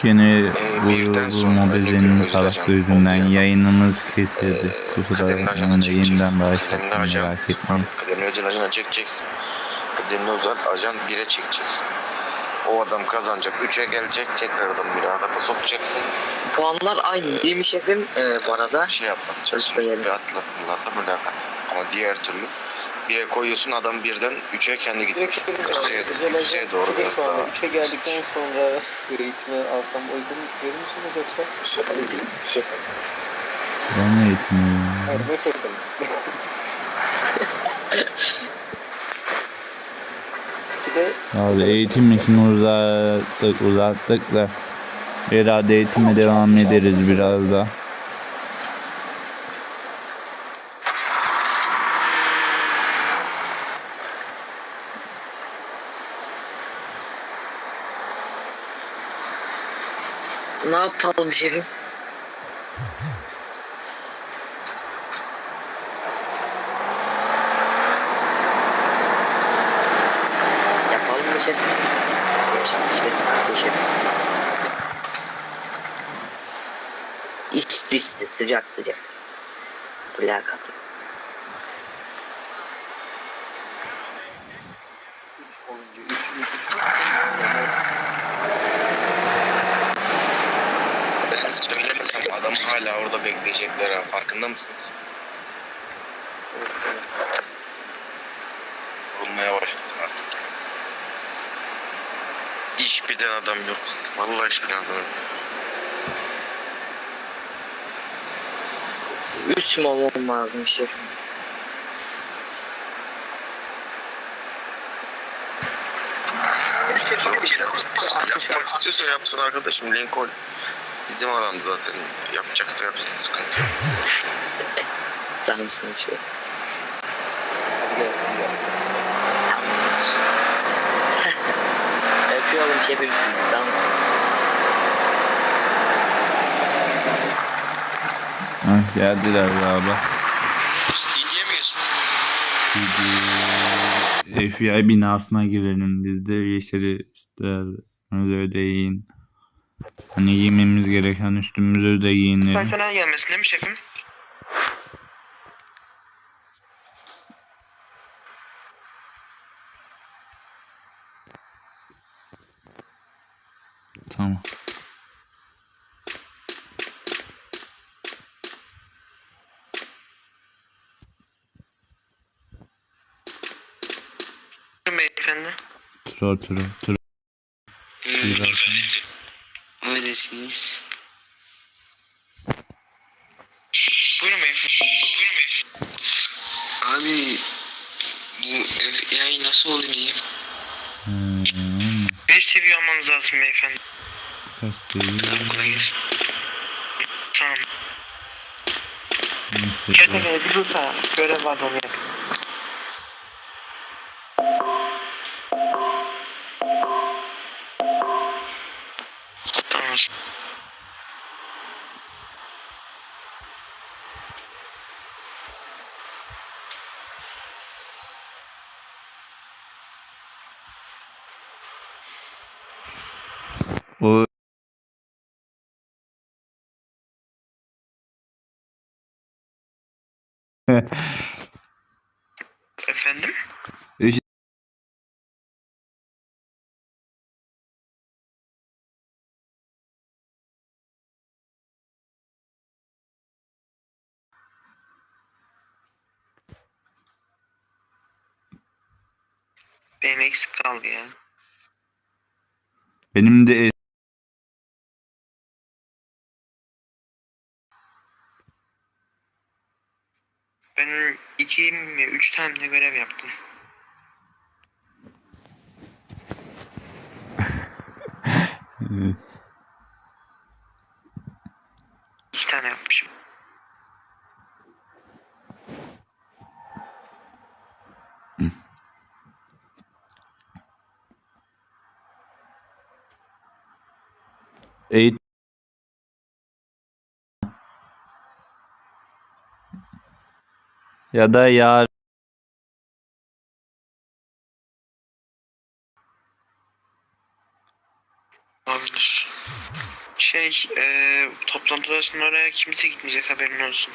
Sonra mobilinin ölümümüz salaklığı yüzünden yayınımız kesildi. Kusura bakmayın da yeniden başlattım merak etmeyin. Kıdemli özel ajana çekeceksin. Kıdemli özel ajan 1'e çekeceksin. O adam kazanacak. 3'e gelecek. Tekrardan mülakata sokacaksın. Puanlar aynı değil mi şefim ee, bu arada? Şey yapmak. Yeri. Bir atlatmalarda mülakat. Ama diğer türlü 1'e koyuyorsun adam birden 3'e kendi gidiyor. Yükseğe doğru biraz daha. 3'e geldikten sonra eğitimi alsam uygun verir misiniz yoksa? Ben ne eğitimi? Hayır ne de Abi eğitim işini uzattık uzattık da herhalde eğitime devam ederiz biraz da. Ne yapalım şefim? Yapalım mı şefim. İç üstü sıcak sıcak. Mülakat. 3 oyuncu 3 3 Ben söylemesem adam orada bekleyecekler ha. Farkında mısınız? Vurulmaya başladı artık. İş bilen adam yok. Vallahi iş bilen adam yok. Üç mol olmaz mı şefim? Yapmak istiyorsa yapsın arkadaşım Lincoln. Bizim adam zaten yapacaksa yapsın sıkıntı yok. Sensin gel. Öpüyorum şefim. Dans. Hah geldiler galiba. Yiyemiyorsun. FBI binasına girelim. Biz de yeşili üstlerimizi ödeyin. Hani giymemiz gereken üstümüzü de giyinelim. Personel gelmesin değil mi şefim? Tamam. Beyefendi. Tro tro tro. İyi bakalım. Öylesiniz. Buyurun beyefendi. Buyurun beyefendi. Abi bu FBI nasıl oluyor? Hmm, 5 seviye almanız lazım beyefendi. kaç değil. Kolay gelsin. Tamam. Neyse. Bey bir görev var onu O Efendim? Benim eksik kaldı ya. benim de Ben iki mi üç tane de görev yaptım. İki tane yapmışım. eğit ya da yar Olabilir. Şey, e, toplantı odasının oraya kimse gitmeyecek haberin olsun.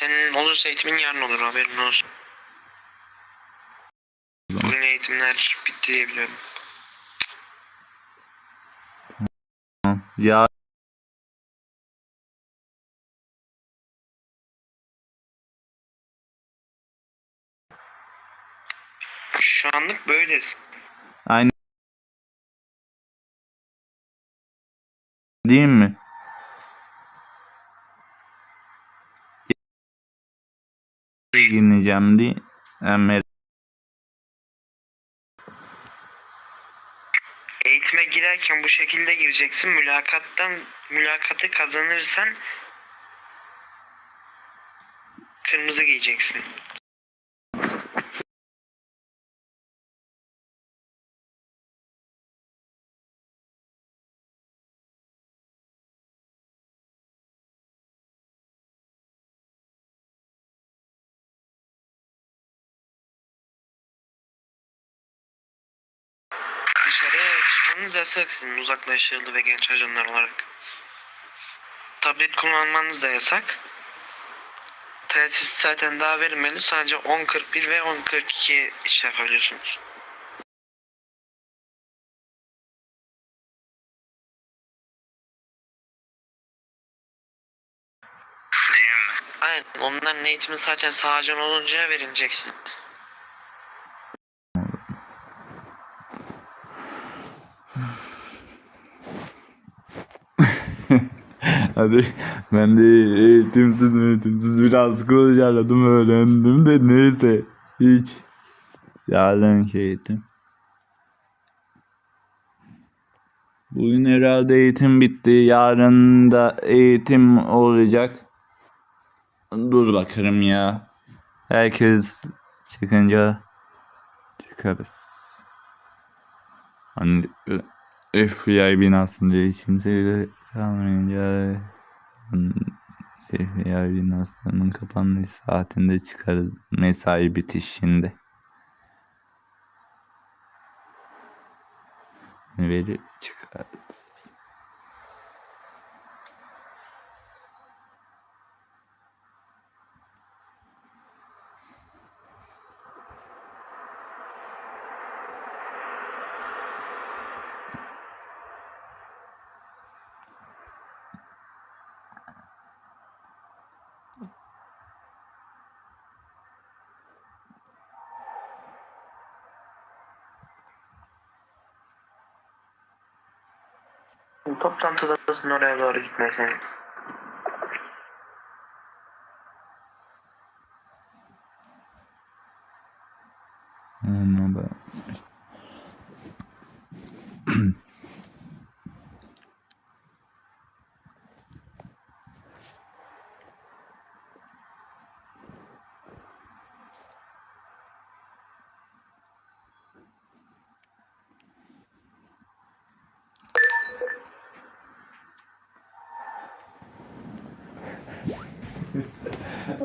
Senin olursa eğitimin yarın olur haberin olsun. Bugün eğitimler bitti diye biliyorum. Ya Şu anlık böylesin. aynı değil mi? Gireceğim diye. Emre Eğitime girerken bu şekilde gireceksin. Mülakattan mülakatı kazanırsan kırmızı giyeceksin. Yasak sizin uzaklaştırıldı ve genç ajanlar olarak. Tablet kullanmanız da yasak. Telsiz zaten daha verilmeli. Sadece 10.41 ve 10.42 iş yapabiliyorsunuz. Değil mi? Aynen. Onların eğitimi zaten sağ olunca verileceksin. Hadi ben de eğitimsiz eğitimsiz biraz kurcaladım öğrendim de neyse hiç yarınki eğitim. Bugün herhalde eğitim bitti. Yarın da eğitim olacak. Dur bakalım ya. Herkes çıkınca çıkarız. Hani FBI binasında kimse kalmayınca hmm, FBI binasının kapandığı saatinde çıkarız mesai bitişinde. Veri çıkarız. Toplantı odasının oraya doğru gitmesen.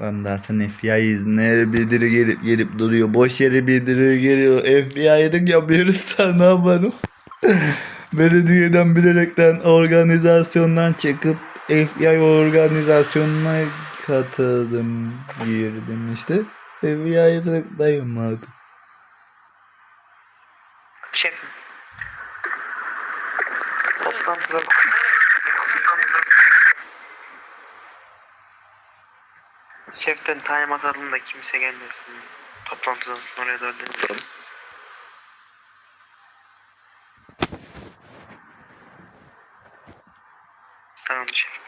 Lan dersen FBI izne bildiri gelip gelip duruyor. Boş yere bildiri geliyor. FBI'lik yapıyoruz da ne yapalım? Belediyeden bilerekten organizasyondan çıkıp FBI organizasyonuna katıldım. Girdim işte. FBI'lıktayım artık. Şef. Toplantıda Şeften time atalım da kimse gelmesin. Toplantıdan oraya doğru dönelim. Tamam şef.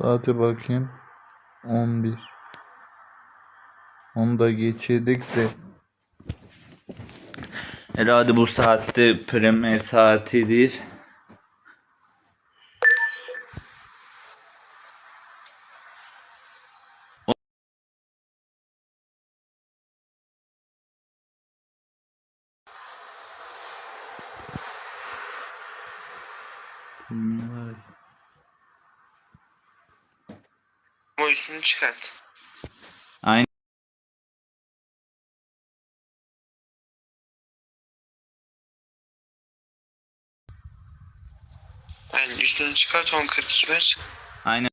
Saate bakayım. 11. Onu da geçirdik de. Herhalde bu saatte premier saatidir. Bilmiyorum. O üstünü çıkart. Aynen. Aynen üstünü çıkart 10.42 ver. Aynen.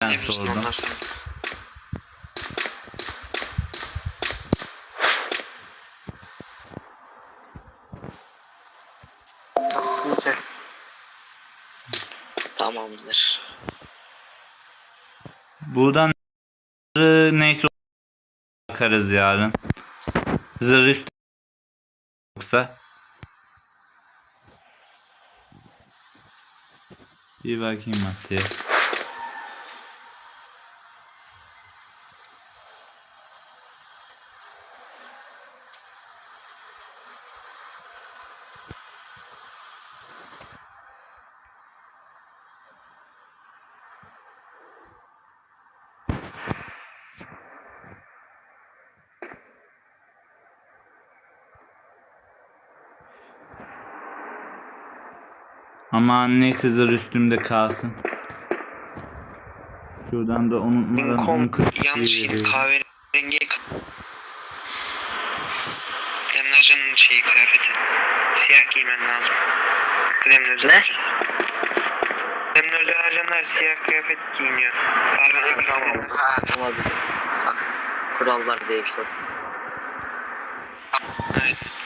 Ben sordum. Tamamdır. Buradan neyse bakarız yarın. Zırh üstü yoksa. Bir bakayım Atiye. Ama neyse zırh üstümde kalsın. Şuradan da unutmadan 10.42 yanlış kahverengi Demlercanın şeyi kıyafeti. Siyah giymen lazım. Demlercan. Ne? Demlercan ajanlar siyah kıyafet giyiniyor. Kahverengi tamam. Olabilir. Kurallar değişti. Evet.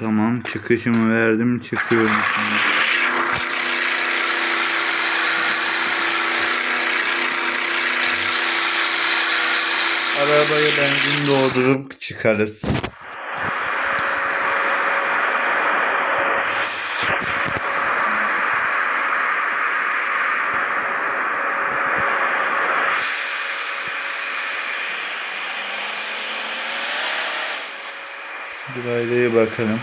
Tamam çıkışımı verdim çıkıyorum şimdi. Arabaya benzin doldurup çıkarız. Bakalım.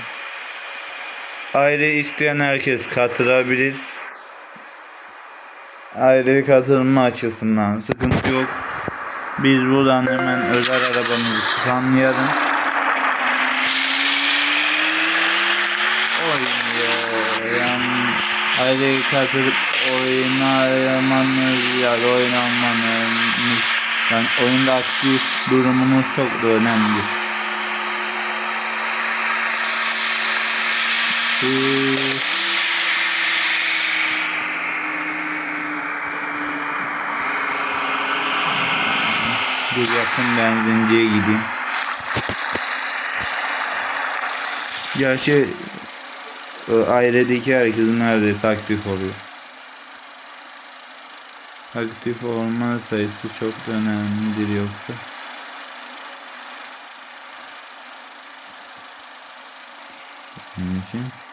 Aile isteyen herkes katılabilir. Aileye katılma açısından sıkıntı yok. Biz buradan hemen özel arabamızı skanlayalım. Oynayan aileye katılıp oynayamanız ya da oynamanız yani oyunda aktif durumunuz çok da önemli. Dur yakın benzinciye gideyim. Gerçi e, ailedeki herkes neredeyse aktif oluyor. Aktif olma sayısı çok önemlidir yoksa. Bunun için.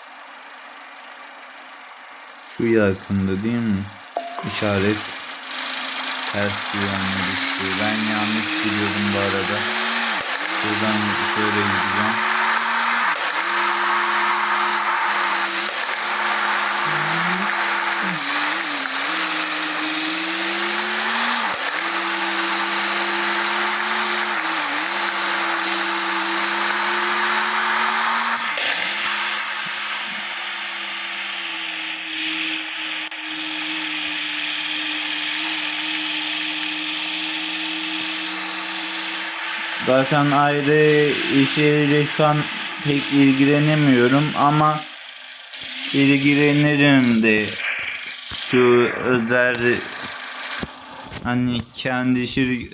Şu yakında değil mi? İşaret ters yönlü düştü. Ben yanlış biliyordum bu arada. Buradan şöyle gideceğim. Zaten ayrı işleriyle şu an pek ilgilenemiyorum ama ilgilenirim de şu özel hani kendi şir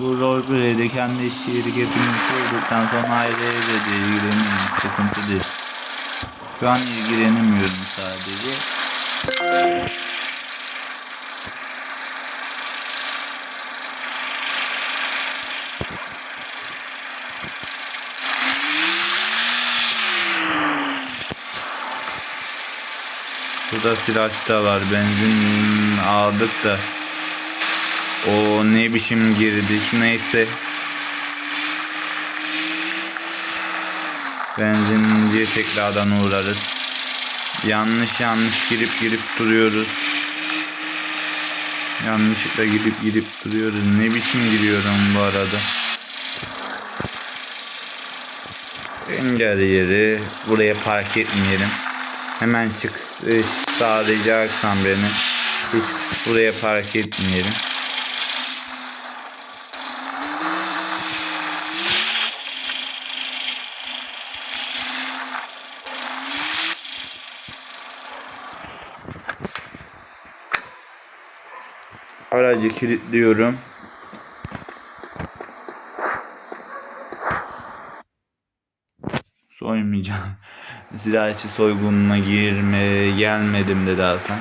bu roleplay'de kendi şirketimi kurduktan sonra ayrı evle de ilgilenirim sıkıntı değil. Şu an ilgilenemiyorum sadece. Burada silah da var. Benzin aldık da. O ne biçim girdik. Neyse. Benzinciye tekrardan uğrarız. Yanlış yanlış girip girip duruyoruz. Yanlışlıkla girip girip duruyoruz. Ne biçim giriyorum bu arada. Engel yeri. Buraya park etmeyelim. Hemen çıkış sağlayacaksan beni. Hiç buraya park etmeyelim. Aracı kilitliyorum. Ziraatçı soygununa girme gelmedim de daha sen.